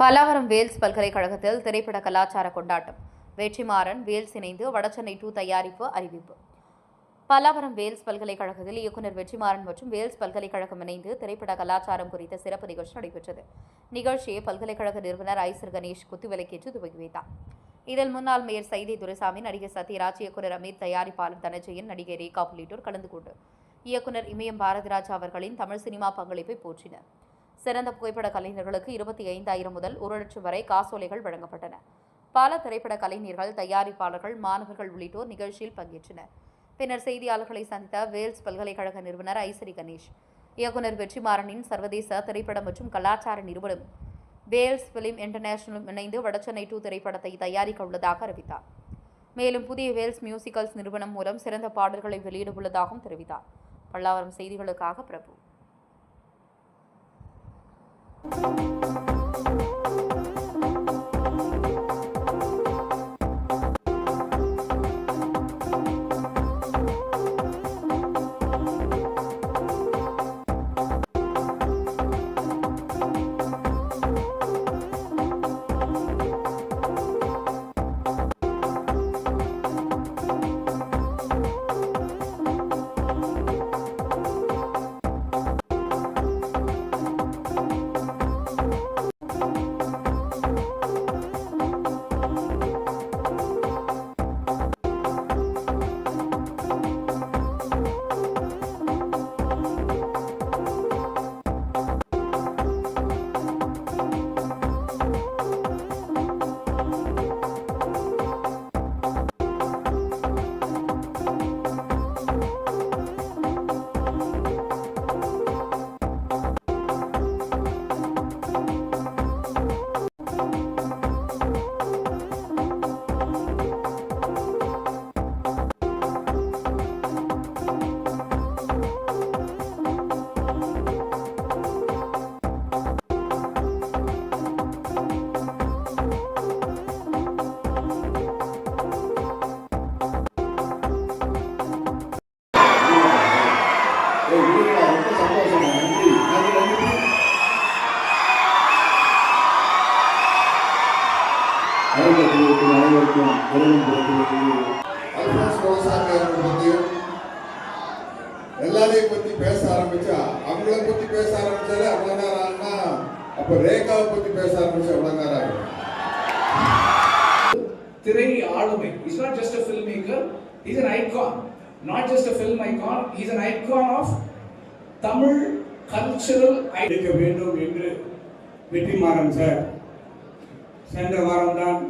Pallavaram Wales பல்கலைக்கழகத்தில் திரைப்பட கலாச்சார கொண்டாட்டம். வெற்றிமாறன் வேல்ஸ் இணைந்து வடசென்னை டூ தயாரிப்பு அறிவிப்பு. பல்லாவரம் வேல்ஸ் பல்கலைக்கழகத்தில் இயக்குனர் வெற்றிமாறன் மற்றும் வேல்ஸ் பல்கலைக்கழகம் இணைந்து திரைப்பட கலாச்சாரம் குறித்த சிறப்பு நிகழ்ச்சி நடைபெற்றது. நிகழ்ச்சியை பல்கலைக்கழக நிறுவனர் ஐசர் கணேஷ் குத்துவிலக்கேற்று துவக்கி வைத்தார். இதில் முன்னாள் மேயர் சைதை துரைசாமி நடிகர் சத்யராஜ் இயக்குனர் அமித் தயாரிப்பாளர் தனஜெயன் நடிகை ரேகா உள்ளிட்டோர் கலந்து கொண்டு. இயக்குனர் இமயம் பாரதிராஜா அவர்களின் தமிழ் சினிமா பங்களிப்பை போற்றினர். சிறந்த புகைப்பட கலைஞர்களுக்கு இருபத்தி ஐந்தாயிரம் முதல் ஒரு லட்சம் வரை காசோலைகள் வழங்கப்பட்டன. பல திரைப்பட கலைஞர்கள் தயாரிப்பாளர்கள் மாணவர்கள் உள்ளிட்டோர் நிகழ்ச்சியில் பங்கேற்றனர். பின்னர் செய்தியாளர்களை சந்தித்த வேல்ஸ் பல்கலைக்கழக நிறுவனர் ஐசரி கணேஷ் இயக்குனர் வெற்றிமாறனின் சர்வதேச திரைப்பட மற்றும் கலாச்சார நிறுவனம் வேல்ஸ் பிலிம் இன்டர்நேஷனலும் இணைந்து வடச்சென்னை டூ திரைப்படத்தை தயாரிக்க உள்ளதாக அறிவித்தார். மேலும் புதிய வேல்ஸ் மியூசிக்கல்ஸ் நிறுவனம் மூலம் சிறந்த பாடல்களை வெளியிட உள்ளதாகவும் தெரிவித்தார். பல்லாவரம் செய்திகளுக்காக பிரபு. Thank you அனைவருக்கும் எல்லாரையும் பத்தி பேச ஆரம்பிச்சா அவங்கள பத்தி பேச ஆரம்பிச்சாலே அவ்வளவு நேரம் ஆகுனா அப்ப ரேகாவை பத்தி பேச ஆரம்பிச்சு அவ்வளவு நேரம் ஆகும் திரை ஆளுமை is not just a film maker is an icon not just a film icon is an icon of Tamil cultural எடுக்க வேண்டும் என்று வெற்றிமாறன் சார். சென்ற வாரம்தான்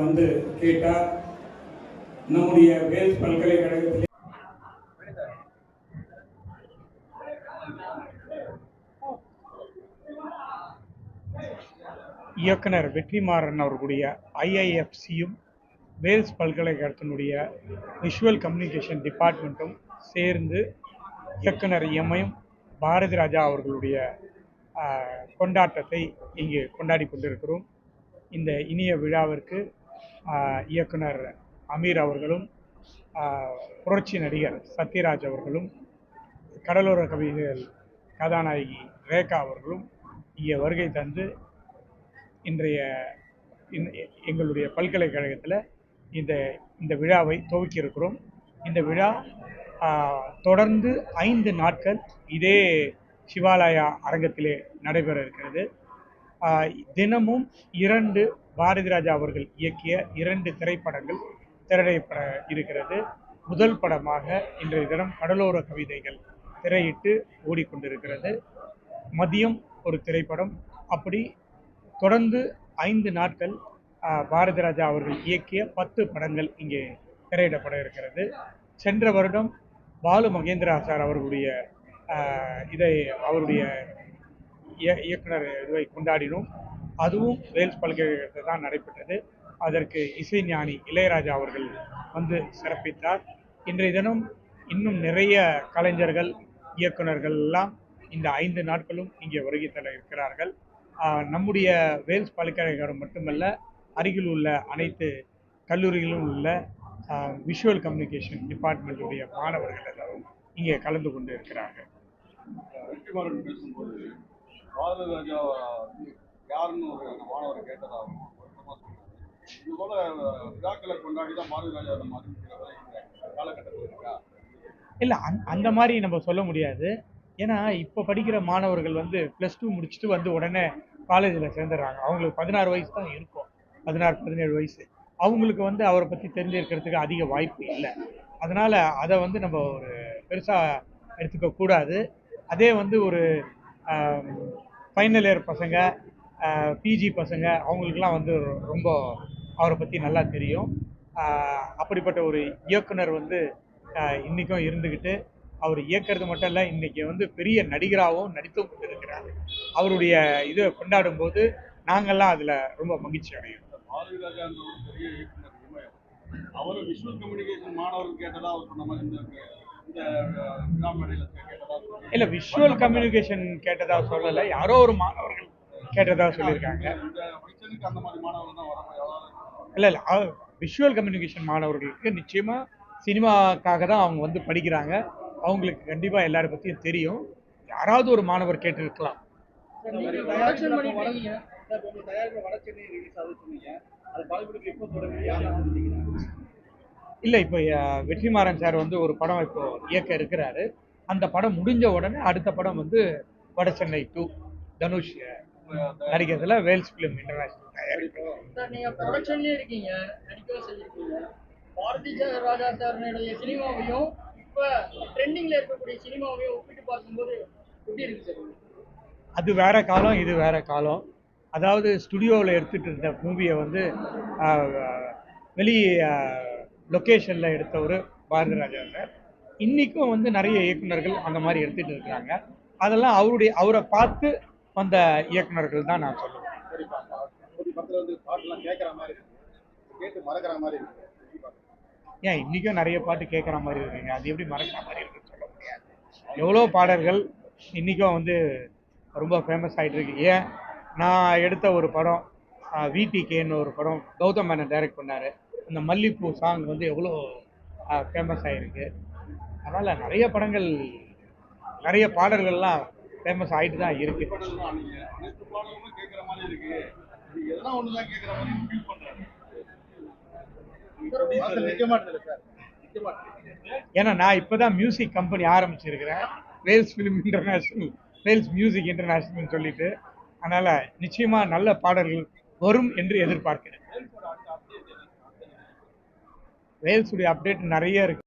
வந்து கேட்டார். நம்முடைய வேல்ஸ் பல்கலைக்கழகத்தில் இயக்குனர் வெற்றிமாறன் அவர்களுடைய ஐஐஎஃப்சியும் வேல்ஸ் பல்கலைக்கழகத்தினுடைய விஷுவல் கம்யூனிகேஷன் டிபார்ட்மெண்ட்டும் சேர்ந்து இயக்குனர் எம்ஐயும் பாரதி ராஜா அவர்களுடைய கொண்டாட்டத்தை இங்கு கொண்டாடி கொண்டிருக்கிறோம். இந்த இனிய விழாவிற்கு இயக்குனர் அமீர் அவர்களும் புரட்சி நடிகர் சத்யராஜ் அவர்களும் கடலோர கவிகள் கதாநாயகி ரேகா அவர்களும் இங்கே வருகை தந்து இன்றைய எங்களுடைய பல்கலைக்கழகத்தில் இந்த இந்த விழாவை துவக்கியிருக்கிறோம். இந்த விழா தொடர்ந்து ஐந்து நாட்கள் இதே சிவாலயா அரங்கத்திலே நடைபெற இருக்கிறது. தினமும் இரண்டு பாரதிராஜா அவர்கள் இயக்கிய இரண்டு திரைப்படங்கள் திரையிடப்பட இருக்கிறது. முதல் படமாக இன்றைய தினம் கடலோர கவிதைகள் திரையிட்டு ஓடிக்கொண்டிருக்கிறது. மதியம் ஒரு திரைப்படம். அப்படி தொடர்ந்து ஐந்து நாட்கள் பாரதிராஜா பாரதி ராஜா அவர்கள் இயக்கிய பத்து படங்கள் இங்கே திரையிடப்பட இருக்கிறது. சென்ற வருடம் பாலு மகேந்திரா சார் அவர்களுடைய இதை அவருடைய இய- இயக்குனர் இதுவை கொண்டாடினோம். அதுவும் வேல்ஸ் பல்கலைக்கழகத்தில் தான் நடைபெற்றது. அதற்கு இசைஞானி இளையராஜா அவர்கள் வந்து சிறப்பித்தார். இன்றைய தினம் இன்னும் நிறைய கலைஞர்கள் இயக்குனர்கள் எல்லாம் இந்த ஐந்து நாட்களும் இங்கே வருகை தர இருக்கிறார்கள். நம்முடைய வேல்ஸ் பல்கலைக்கழகம் மட்டுமல்ல அருகில் உள்ள அனைத்து கல்லூரிகளிலும் உள்ள விஷுவல் கம்யூனிகேஷன் டிபார்ட்மெண்ட்டுடைய மாணவர்கள் எல்லாரும் இங்கே கலந்து கொண்டு இருக்கிறார்கள். பேசும்போது யாருன்னு ஒரு மாணவர் கேட்டதாகவும் இது போல விழாக்களை கொண்டாடி தான் நம்ம இந்த காலகட்டத்தில் இருக்கா? இல்லை அந் அந்த மாதிரி நம்ம சொல்ல முடியாது. ஏன்னா இப்போ படிக்கிற மாணவர்கள் வந்து ப்ளஸ் டூ முடிச்சுட்டு வந்து உடனே காலேஜில் சேர்ந்துடுறாங்க. அவங்களுக்கு பதினாறு வயசு தான் இருக்கும். பதினாறு பதினேழு வயசு. அவங்களுக்கு வந்து அவரை பற்றி தெரிஞ்சிருக்கிறதுக்கு அதிக வாய்ப்பு இல்லை. அதனால் அதை வந்து நம்ம ஒரு பெருசாக எடுத்துக்க கூடாது. அதே வந்து ஒரு ஃபைனல் இயர் பசங்க பிஜி பசங்க அவங்களுக்குலாம் வந்து ரொம்ப அவரை பற்றி நல்லா தெரியும். அப்படிப்பட்ட ஒரு இயக்குனர் வந்து ஆஹ் இன்னைக்கும் இருந்துக்கிட்டு அவர் இயக்கிறது மட்டும் இல்லை இன்னைக்கு வந்து பெரிய நடிகராகவும் நடித்தும் கொண்டு இருக்கிறார் அவருடைய இதை கொண்டாடும் போது நாங்கள்லாம் அதில் ரொம்ப மகிழ்ச்சி அடையும் அவரும் விஷுவல் கம்யூனிகேஷன் மாணவர்கள் கேட்டதா அவர் சொன்ன மாதிரி இந்த. இல்லை விஷுவல் கம்யூனிகேஷன் கேட்டதா சொல்லலை யாரோ ஒரு மாணவர்கள் கேட்டதாக சொல்லியிருக்காங்க. மாணவர்கள் இல்லை இல்லை விஷுவல் கம்யூனிகேஷன் மாணவர்களுக்கு நிச்சயமாக சினிமாக்காக தான் அவங்க வந்து படிக்கிறாங்க. அவங்களுக்கு கண்டிப்பாக எல்லாரை பற்றியும் தெரியும். யாராவது ஒரு மாணவர் கேட்டிருக்கலாம். இல்லை இப்போ வெற்றிமாறன் சார் வந்து ஒரு படம் இப்போ இயக்க இருக்கிறாரு. அந்த படம் முடிஞ்ச உடனே அடுத்த படம் வந்து வட சென்னை டூ தனுஷ் நடிக்கிறதுல வேல்ஸ் ஃபிலிம் இன்டர்நேஷனல் இருக்கீங்க. நடிக்கவும் செஞ்சிருக்கீங்க பாரதி ராஜா சாருடைய சினிமாவையும் இப்ப ட்ரெண்டிங்ல இருக்கக்கூடிய சினிமாவையும் ஒப்பிட்டு பார்க்கும்போது எப்படி இருக்கு சார்? உங்களுக்கு? அது வேற காலம் இது வேற காலம். அதாவது ஸ்டுடியோவில் எடுத்துட்டு இருந்த மூவியை வந்து வெளி லொக்கேஷனில் எடுத்தவர் பாரதிராஜா சார். இன்றைக்கும் வந்து நிறைய இயக்குனர்கள் அந்த மாதிரி எடுத்துட்டு இருக்கிறாங்க. அதெல்லாம் அவருடைய அவரை பார்த்து வந்த இயக்குனர்கள் தான் நான் சொல்லுவேன். ஏன் இன்றைக்கும் நிறைய பாட்டு கேட்குற மாதிரி இருக்குங்க. அது எப்படி மறக்கிற மாதிரி இருக்குன்னு சொல்ல முடியாது. எவ்வளோ பாடல்கள் இன்றைக்கும் வந்து ரொம்ப ஃபேமஸ் ஆகிட்டு இருக்கு. ஏன் நான் எடுத்த ஒரு படம் விடிகேன்னு ஒரு படம் கௌதம் மேனன் டைரக்ட் பண்ணார். அந்த மல்லிப்பூ சாங் வந்து எவ்வளோ ஃபேமஸ் ஆகிருக்கு அதனால் நிறைய படங்கள் நிறைய பாடல்கள்லாம் ஃபேமஸ் ஆகிட்டு தான் இருக்கு. ஏன்னா நான் இப்போ தான் music company ஆரம்பிச்சிருக்கிறேன் Vels film international Vels music இன்டர்நேஷ்னல்னு சொல்லிட்டு. அதனால் நிச்சயமாக நல்ல பாடல்கள் வரும் என்று எதிர்பார்க்கிறேன். வேல்ஸுடைய அப்டேட் நிறைய இருக்குது